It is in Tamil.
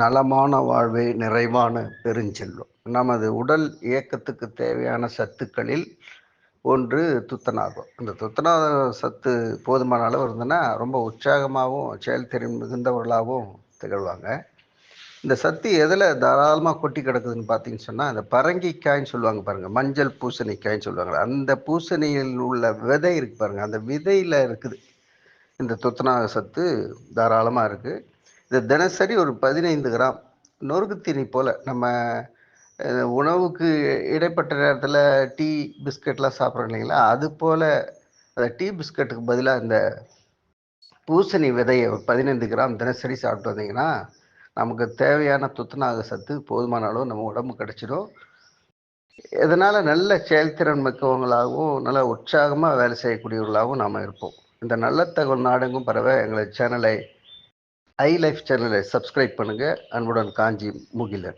நலமான வாழ்வே நிறைவான பெருஞ்செல்வம். நமது உடல் இயக்கத்துக்கு தேவையான சத்துக்களில் ஒன்று துத்தநாகம். இந்த துத்தநாக சத்து போதுமான அளவு இருந்ததுன்னா ரொம்ப உற்சாகமாகவும் செயல்திறன் மிகுந்தவர்களாகவும் திகழ்வாங்க. இந்த சத்து எதில் தாராளமாக கொட்டி கிடக்குதுன்னு பார்த்தீங்கன்னு சொன்னால் அந்த பரங்கிக்காய்ன்னு சொல்லுவாங்க பாருங்கள் மஞ்சள் பூசணிக்காய்ன்னு சொல்லுவாங்க. அந்த பூசணியில் உள்ள விதை இருக்கு பாருங்கள் அந்த விதையில் இருக்குது. இந்த துத்தநாக சத்து தாராளமாக இருக்குது இது தினசரி ஒரு பதினைந்து கிராம் நொறுக்கு தீனி போல் நம்ம உணவுக்கு இடைப்பட்ட நேரத்தில் டீ பிஸ்கட்லாம் சாப்பிட்றோம் இல்லைங்களா? அது போல் அந்த டீ பிஸ்கட்டுக்கு பதிலாக இந்த பூசணி விதையை ஒரு பதினைந்து கிராம் தினசரி சாப்பிட்டு வந்தீங்கன்னா நமக்கு தேவையான துத்தநாக சத்து போதுமான அளவு நம்ம உடம்பு கிடச்சிடும். இதனால் நல்ல செயல்திறன் மிக்கவங்களாகவும் நல்ல உற்சாகமாக வேலை செய்யக்கூடியவர்களாகவும் நாம் இருப்போம். இந்த நல்ல தகவல் நாடெங்கும் பரவ எங்களை சேனலை ஐ லைஃப் சேனலை சப்ஸ்கிரைப் பண்ணுங்கள் அன்புடன் காஞ்சி முகிலன்.